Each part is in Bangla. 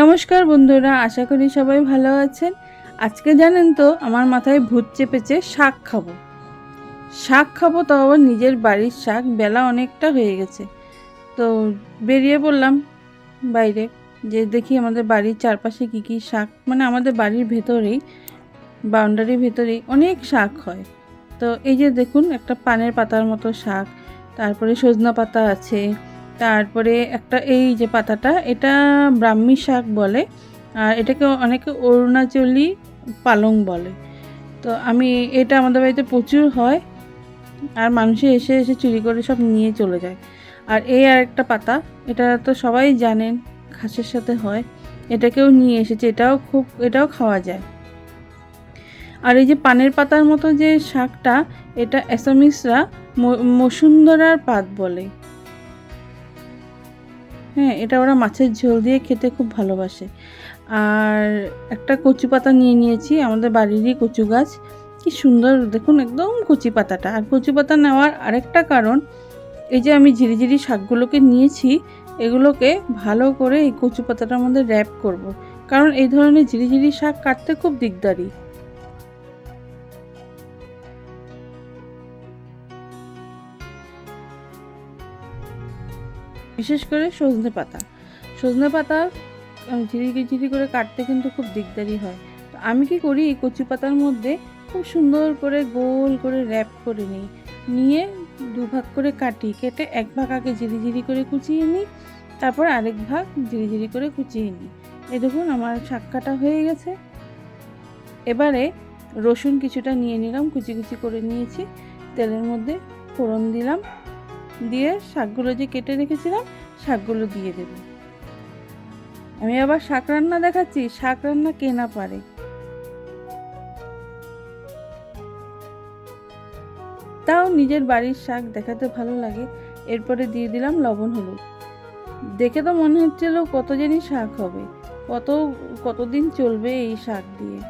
নমস্কার বন্ধুরা, আশা করি সবাই ভালো আছেন। আজকে জানেন তো, আমার মাথায় ভূত চেপেছে, শাক খাব। শাক খাব তাও আবার নিজের বাড়ির শাক, বেলা অনেকটা হয়ে গেছে। তো বেরিয়ে পড়লাম বাইরে, যে দেখি আমাদের বাড়ির চারপাশে কী কী শাক মানে আমাদের বাড়ির ভেতরেই, বাউন্ডারির ভেতরেই অনেক শাক হয়। তো এই যে দেখুন, একটা পানের পাতার মতো শাক, তারপরে সজনা পাতা আছে তারপরে একটা এই যে পাতাটা, এটা ব্রাহ্মী শাক বলে, আর এটাকে অনেকে অরুণাচলি পালং বলে। তো আমি, এটা আমাদের বাড়িতে প্রচুর হয়, আর মানুষে এসে এসে চুরি করে সব নিয়ে চলে যায়। আর এই আর একটা পাতা, এটা তো সবাই জানেন, ঘাসের সাথে হয়, এটাকেও নিয়ে এসেছে, এটাও খুব, এটাও খাওয়া যায়। আর এই যে পানের পাতার মতো যে শাকটা, এটা অ্যাসামিসরা মসুন্দরার পাত বলে। হ্যাঁ এটা ওরা মাছের ঝোল দিয়ে খেতে খুব ভালোবাসে। আর একটা কচু পাতা নিয়ে নিয়েছি, আমাদের বাড়িরই কচু গাছ। কি সুন্দর, দেখুন একদম কচি পাতাটা। আর কচু পাতা নেওয়ার আরেকটা কারণ, এই যে আমি ঝিরিঝিরি শাকগুলোকে নিয়েছি, এগুলোকে ভালো করে এই কচু পাতাটার মধ্যে র্যাপ করব। কারণ এই ধরনের ঝিরিঝিরি শাক কাটতে খুব দিকদারি বিশেষ করে সজনে পাতা। সজনে পাতা আহ, ঝিরি করে কাটতে কিন্তু খুব দিকদারি হয়। তো আমি কি করি এই কচু পাতার মধ্যে খুব সুন্দর করে গোল করে র্যাপ করে নিই। নিয়ে দুভাগ করে কাটি কেটে এক ভাগ আগে ঝিরি ঝিরি করে কুচিয়ে নিই তারপর আরেক ভাগ ঝিরি ঝিরি করে কুচিয়ে নিই। এ দেখুন আমার শাক কাটা হয়ে গেছে। এবারে রসুন কিছুটা নিয়ে নিলাম কুচি কুচি করে নিয়েছি। তেলের মধ্যে ফোড়ন দিলাম। দিয়ে শাকগুলো যে কেটে রেখেছিলাম, শাকগুলো দিয়ে দেব। আমি আবার শাক রান্না দেখাচ্ছি, শাক রান্না কে না পারে। তাও নিজের বাড়ির শাক দেখাতে ভালো লাগে। এরপরে দিয়ে দিলাম লবণ হলুদ। দেখে তো মনে হচ্ছিল কত জিনিস শাক হবে। কত, কতদিন চলবে এই শাক দিয়ে।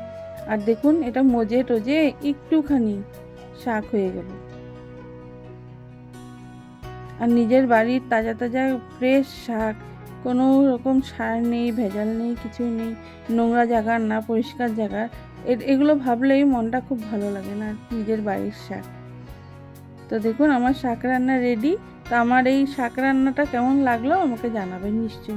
আর দেখুন, এটা মজে টজে একটুখানি শাক হয়ে গেল। আর নিজের বাড়ির তাজা তাজা ফ্রেশ শাক। কোনো রকম সার নেই, ভেজাল নেই কিছু নেই। নোংরা জায়গার না, পরিষ্কার জায়গার এ- এগুলো ভাবলেই মনটা খুব ভালো লাগে না নিজের বাড়ির শাক। তো দেখুন, আমার শাক রান্না রেডি তো আমার এই শাক রান্নাটা কেমন লাগল আমাকে জানাবেন নিশ্চয়ই।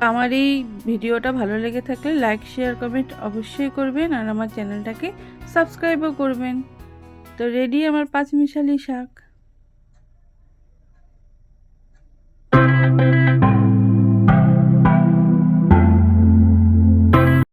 আমার এই ভিডিওটা ভালো লেগে থাকলে লাইক শেয়ার কমেন্ট অবশ্যই করবেন আর আমার চ্যানেলটাকে সাবস্ক্রাইবও করবেন। তো রেডি আমার পাঁচ মিশালি শাক।